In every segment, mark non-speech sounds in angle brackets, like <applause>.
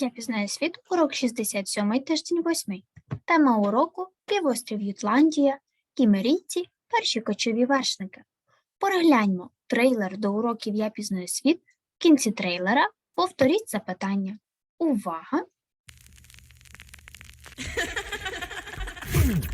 Я пізнаю світ, урок 67, тиждень 8. Тема уроку півострів Ютландія, кімерійці, перші кочові вершники. Перегляньмо трейлер до уроків Я пізнаю світ. В кінці трейлера повторіть запитання. Увага! <laughs>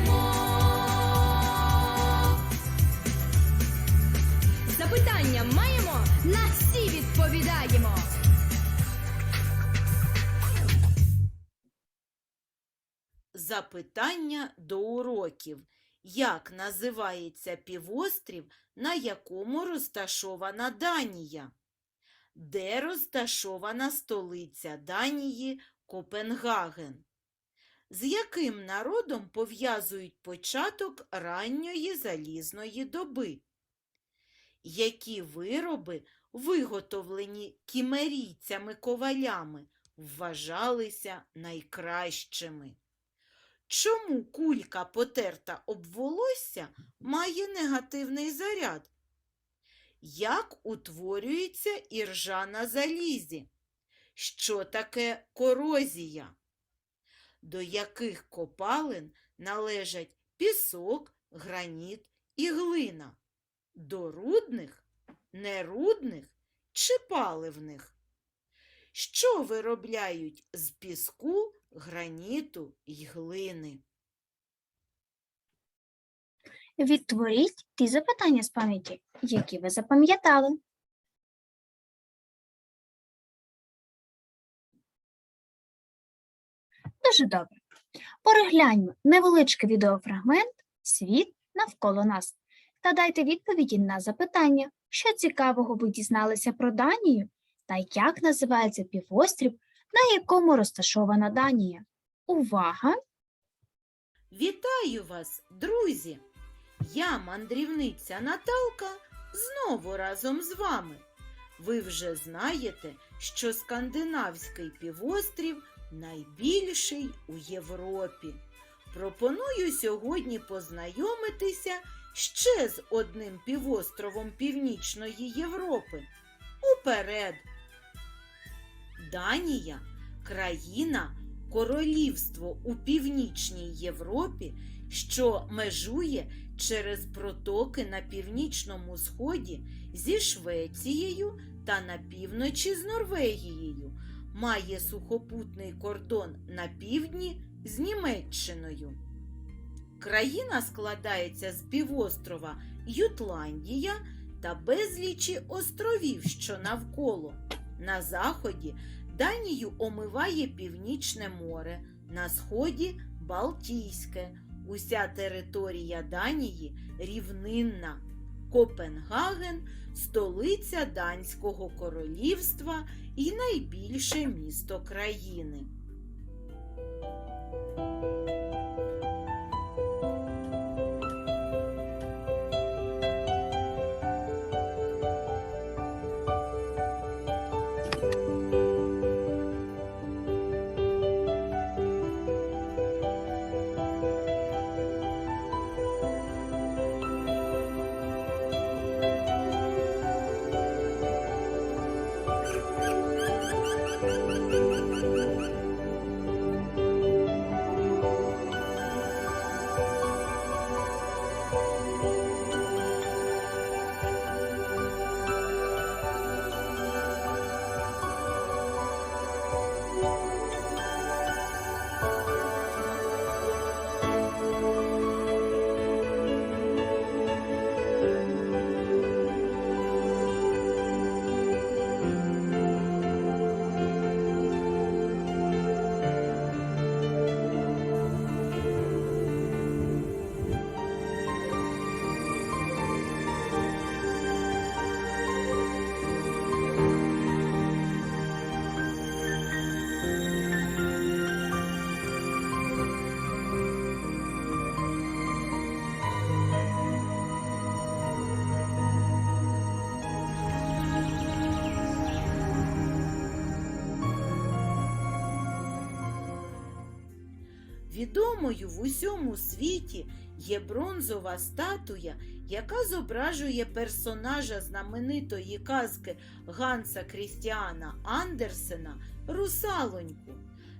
Запитання маємо, на всі відповідаємо. Запитання до уроків. Як називається півострів, на якому розташована Данія? Де розташована столиця Данії Копенгаген? З яким народом пов'язують початок ранньої залізної доби? Які вироби, виготовлені кімерійцями-ковалями, вважалися найкращими? Чому кулька, потерта об волосся, має негативний заряд? Як утворюється іржа на залізі? Що таке корозія? До яких копалин належать пісок, граніт і глина? До рудних, нерудних чи паливних? Що виробляють з піску, граніту й глини? Відтворіть ті запитання з пам'яті, які ви запам'ятали. Дуже добре. Перегляньмо невеличкий відеофрагмент Світ навколо нас та дайте відповіді на запитання, що цікавого ви дізналися про Данію та як називається півострів, на якому розташована Данія. Увага! Вітаю вас, друзі! Я, мандрівниця Наталка, знову разом з вами. Ви вже знаєте, що скандинавський півострів найбільший у Європі. Пропоную сьогодні познайомитися ще з одним півостровом Північної Європи. Уперед! Данія країна королівство у північній Європі, що межує через протоки на північному сході зі Швецією та на півночі з Норвегією, має сухопутний кордон на півдні з Німеччиною. Країна складається з півострова Ютландія та безлічі островів, що навколо. На заході Данію омиває Північне море, на сході Балтійське. Уся територія Данії рівнинна. Копенгаген столиця Данського королівства і найбільше місто країни. Відомою в усьому світі є бронзова статуя, яка зображує персонажа знаменитої казки Ганса Крістіана Андерсена Русалоньку.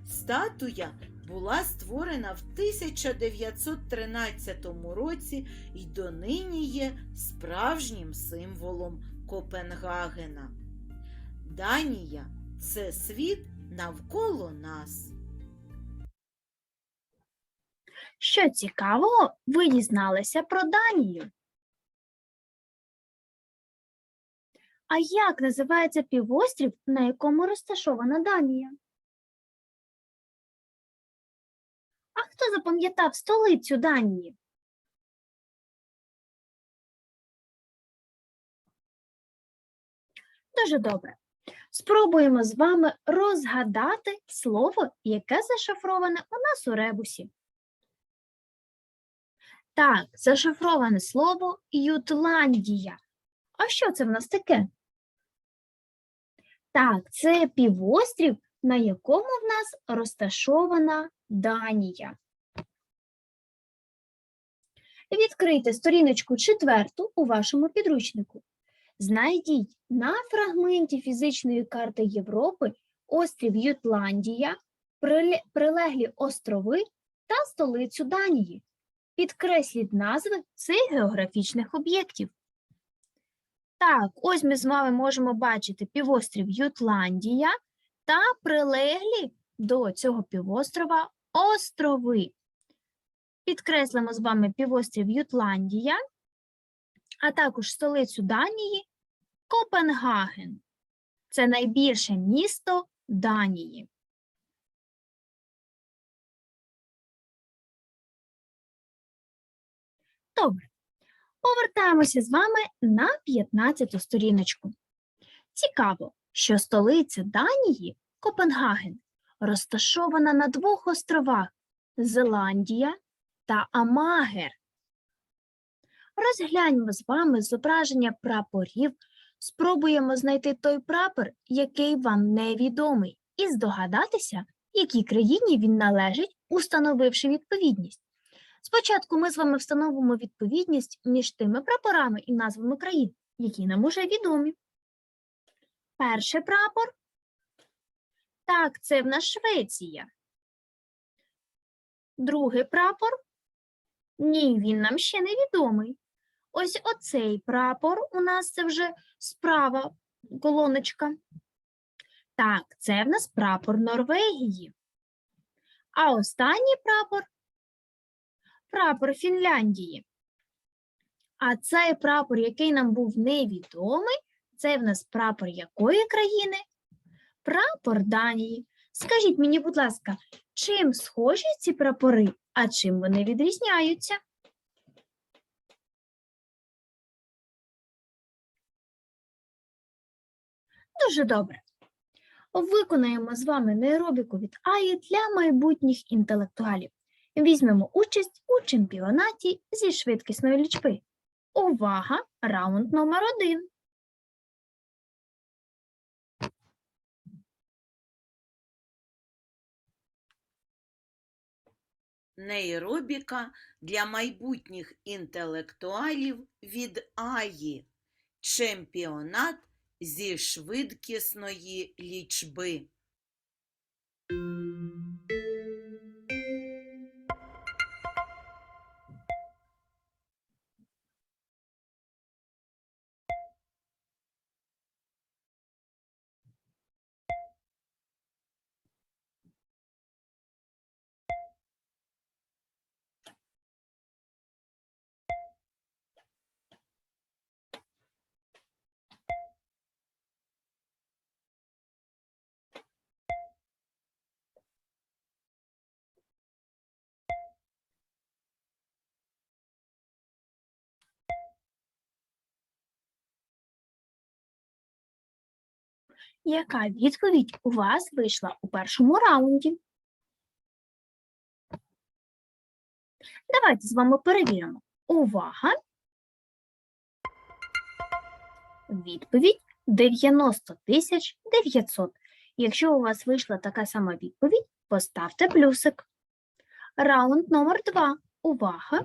Статуя була створена в 1913 році і донині є справжнім символом Копенгагена. Данія це світ навколо нас. Що цікавого ви дізналися про Данію? А як називається півострів, на якому розташована Данія? А хто запам'ятав столицю Данії? Дуже добре. Спробуємо з вами розгадати слово, яке зашифроване у нас у ребусі. Так, зашифроване слово Ютландія. А що це в нас таке? Так, це півострів, на якому в нас розташована Данія. Відкрийте сторіночку четверту у вашому підручнику. Знайдіть на фрагменті фізичної карти Європи острів Ютландія, прилеглі острови та столицю Данії. Підкресліть назви цих географічних об'єктів. Так, ось ми з вами можемо бачити півострів Ютландія та прилеглі до цього півострова острови. Підкреслимо з вами півострів Ютландія, а також столицю Данії Копенгаген. Це найбільше місто Данії. Добре. Повертаємося з вами на 15-ту сторіночку. Цікаво, що столиця Данії, Копенгаген, розташована на двох островах Зеландія та Амагер. Розгляньмо з вами зображення прапорів, спробуємо знайти той прапор, який вам невідомий, і здогадатися, якій країні він належить, установивши відповідність. Спочатку ми з вами встановимо відповідність між тими прапорами і назвами країн, які нам уже відомі. Перший прапор. Так, це в нас Швеція. Другий прапор. Ні, він нам ще не відомий. Ось оцей прапор у нас це вже справа колоночка. Так, це в нас прапор Норвегії. А останній прапор прапор Фінляндії. А цей прапор, який нам був невідомий, це в нас прапор якої країни? Прапор Данії. Скажіть мені, будь ласка, чим схожі ці прапори, а чим вони відрізняються? Дуже добре. Виконаємо з вами нейробіку від АІ для майбутніх інтелектуалів. Візьмемо участь у чемпіонаті зі швидкісної лічби. Увага! Раунд номер один. Нейробіка для майбутніх інтелектуалів від Аї. Чемпіонат зі швидкісної лічби. Яка відповідь у вас вийшла у першому раунді? Давайте з вами перевіримо. Увага! Відповідь 90 900. Якщо у вас вийшла така сама відповідь, поставте плюсик. Раунд номер два. Увага!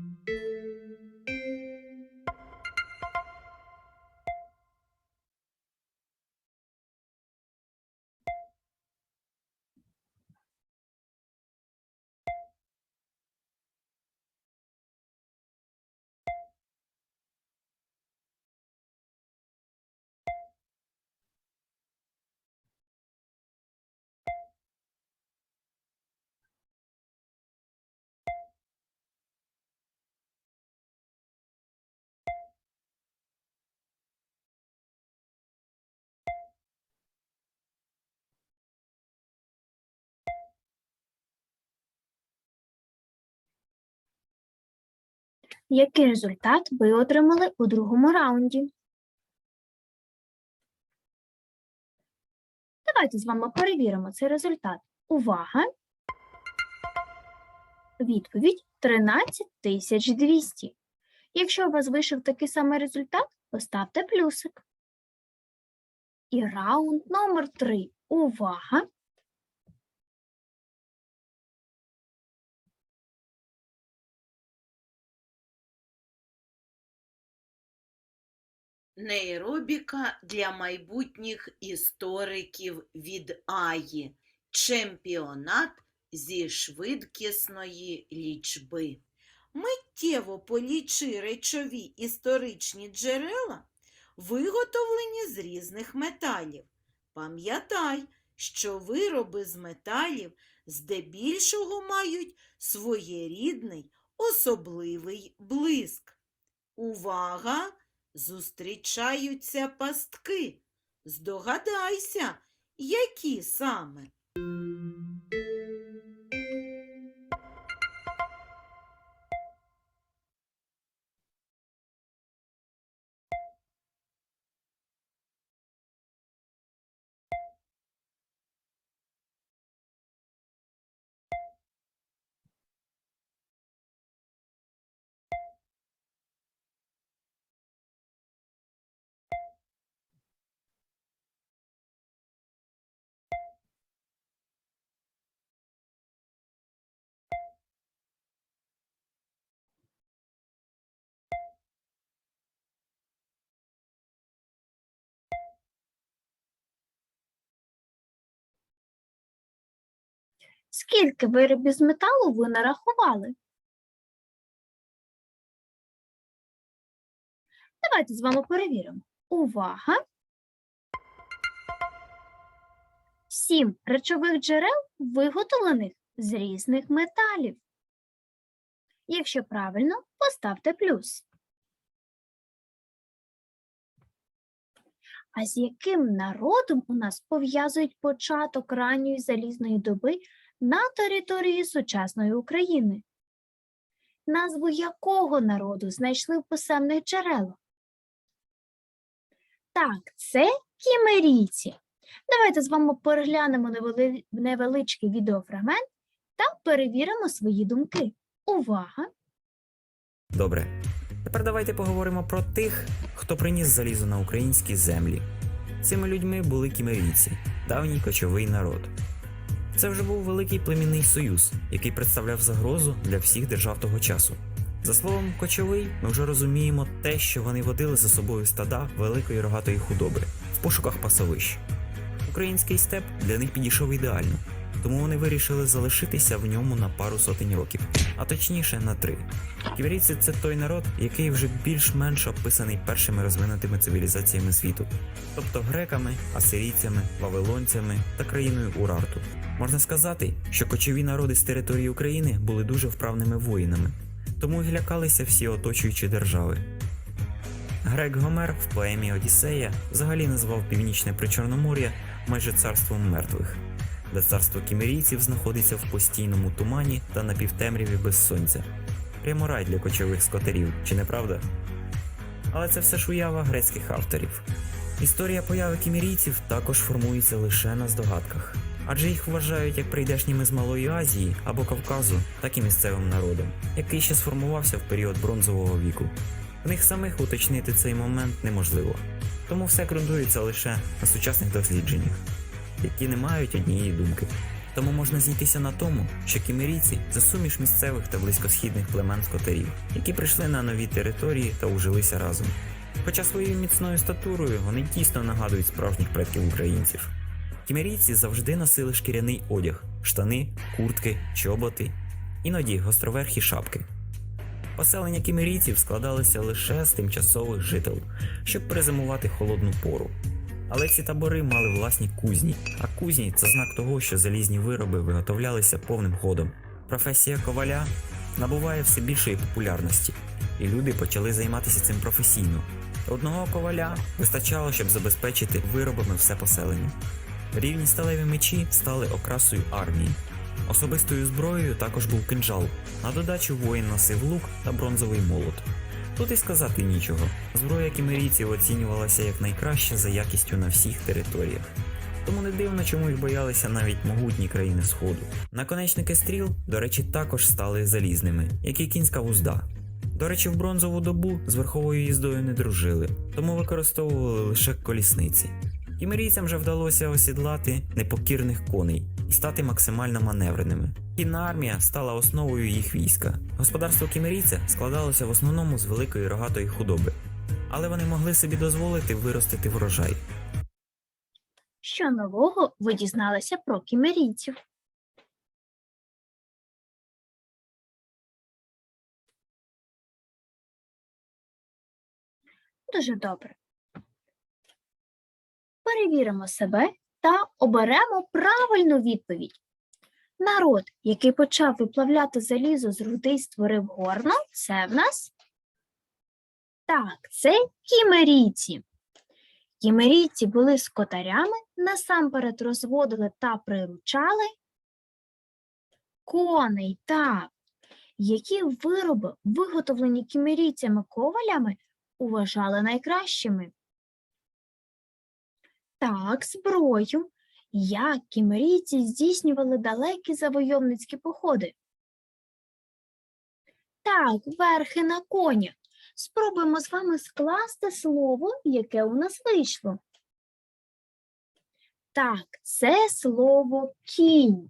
Який результат ви отримали у другому раунді? Давайте з вами перевіримо цей результат. Увага! Відповідь 13200. Якщо у вас вийшов такий самий результат, поставте плюсик. І раунд номер 3. Увага! Нейробіка для майбутніх істориків від Аї. Чемпіонат зі швидкісної лічби. Миттєво полічи речові історичні джерела, виготовлені з різних металів. Пам'ятай, що вироби з металів здебільшого мають своєрідний особливий блиск. Увага! Зустрічаються пастки. Здогадайся, які саме. Скільки виробів з металу ви нарахували? Давайте з вами перевіримо. Увага! Сім речових джерел виготовлених з різних металів. Якщо правильно, поставте плюс. А з яким народом у нас пов'язують початок ранньої залізної доби на території сучасної України? Назву якого народу знайшли в писемних джерелах? Так, це кімерійці. Давайте з вами переглянемо невели- невеличкий відеофрагмент та перевіримо свої думки. Увага! Добре. Тепер давайте поговоримо про тих, хто приніс залізо на українські землі. Цими людьми були кімерійці, давній кочовий народ. Це вже був великий племінний союз, який представляв загрозу для всіх держав того часу. За словом кочовий, ми вже розуміємо те, що вони водили за собою стада великої рогатої худоби в пошуках пасовищ. Український степ для них підійшов ідеально, тому вони вирішили залишитися в ньому на пару сотень років, а точніше на три. Кімерійці це той народ, який вже більш-менш описаний першими розвинутими цивілізаціями світу, тобто греками, асирійцями, вавилонцями та країною Урарту. Можна сказати, що кочові народи з території України були дуже вправними воїнами, тому й лякалися всі оточуючі держави. Грек Гомер в поемі Одіссея взагалі назвав північне Причорномор'я майже царством мертвих, де царство кімерійців знаходиться в постійному тумані та напівтемряві без сонця. Прямо рай для кочових скотерів, чи не правда? Але це все ж уява грецьких авторів. Історія появи кімерійців також формується лише на здогадках, адже їх вважають як прийдешніми з Малої Азії або Кавказу, так і місцевим народом, який ще сформувався в період бронзового віку. В них самих уточнити цей момент неможливо, тому все ґрунтується лише на сучасних дослідженнях, які не мають однієї думки. Тому можна зійтися на тому, що кімерійці це суміш місцевих та близькосхідних племен скотарів, які прийшли на нові території та ужилися разом. Хоча своєю міцною статурою вони тісно нагадують справжніх предків українців. Кімерійці завжди носили шкіряний одяг, штани, куртки, чоботи, іноді гостроверхі шапки. Поселення кімерійців складалися лише з тимчасових жител, щоб перезимувати холодну пору. Але ці табори мали власні кузні, а кузні це знак того, що залізні вироби виготовлялися повним ходом. Професія коваля набуває все більшої популярності, і люди почали займатися цим професійно. Одного коваля вистачало, щоб забезпечити виробами все поселення. Рівні сталеві мечі стали окрасою армії. Особистою зброєю також був кинджал. На додачу воїн носив лук та бронзовий молот. Тут і сказати нічого. Зброя кімерійців оцінювалася як найкраща за якістю на всіх територіях. Тому не дивно, чому їх боялися навіть могутні країни Сходу. Наконечники стріл, до речі, також стали залізними, як і кінська вузда. До речі, в бронзову добу з верховою їздою не дружили, тому використовували лише колісниці. Кімерійцям же вдалося осідлати непокірних коней і стати максимально маневреними. Кінна армія стала основою їх війська. Господарство кімерійця складалося в основному з великої рогатої худоби, але вони могли собі дозволити виростити врожай. Що нового ви дізналися про кімерійців? Дуже добре. Перевіримо себе та оберемо правильну відповідь. Народ, який почав виплавляти залізо з руди і створив горно, це в нас? Так, це кімерійці. Кімерійці були скотарями, насамперед розводили та приручали коней, так, які вироби, виготовлені кімерійцями-ковалями, вважали найкращими. Так, зброю, як кімерійці здійснювали далекі завойовницькі походи. Так, верхи на конях. Спробуємо з вами скласти слово, яке у нас вийшло. Так, це слово кінь.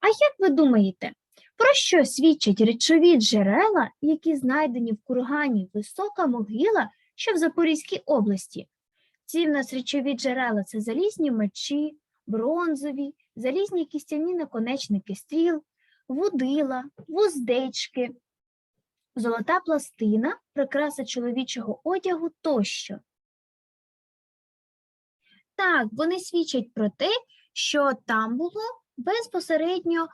А як ви думаєте, про що свідчать речові джерела, які знайдені в кургані Висока могила, що в Запорізькій області? Ці в нас речові джерела це залізні мечі, бронзові, залізні кістяні наконечники стріл, вудила, вуздечки, золота пластина, прикраса чоловічого одягу тощо. Так, вони свідчать про те, що там було безпосередньо,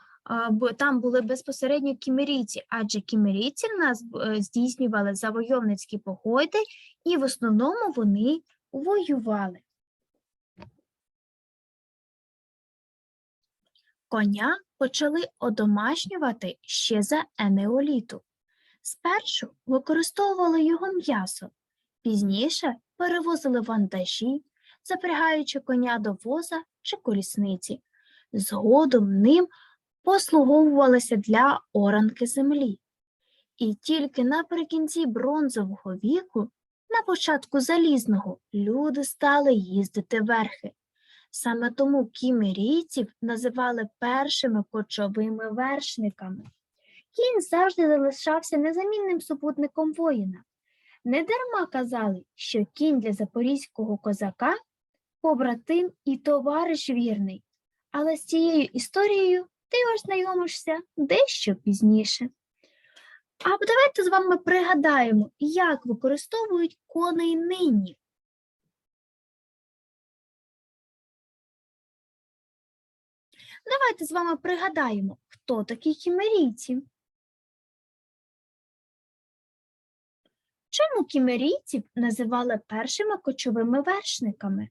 там були безпосередньо кімерійці, адже кімерійці в нас е, здійснювали завойовницькі походи, і в основному вони воювали. Коня почали одомашнювати ще за енеоліту. Спершу використовували його м'ясо, пізніше перевозили вантажі, запрягаючи коня до воза чи колісниці. Згодом ним послуговувалися для оранки землі. І тільки наприкінці бронзового віку, на початку залізного, люди стали їздити верхи. Саме тому кімерійців називали першими кочовими вершниками. Кінь завжди залишався незамінним супутником воїна. Недарма казали, що кінь для запорізького козака побратим і товариш вірний. Але з цією історією ти ознайомишся дещо пізніше. А давайте з вами пригадаємо, як використовують коней нині. Давайте з вами пригадаємо, хто такі кімерійці. Чому кімерійців називали першими кочовими вершниками?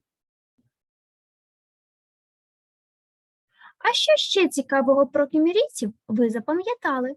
А що ще цікавого про кімерійців ви запам'ятали?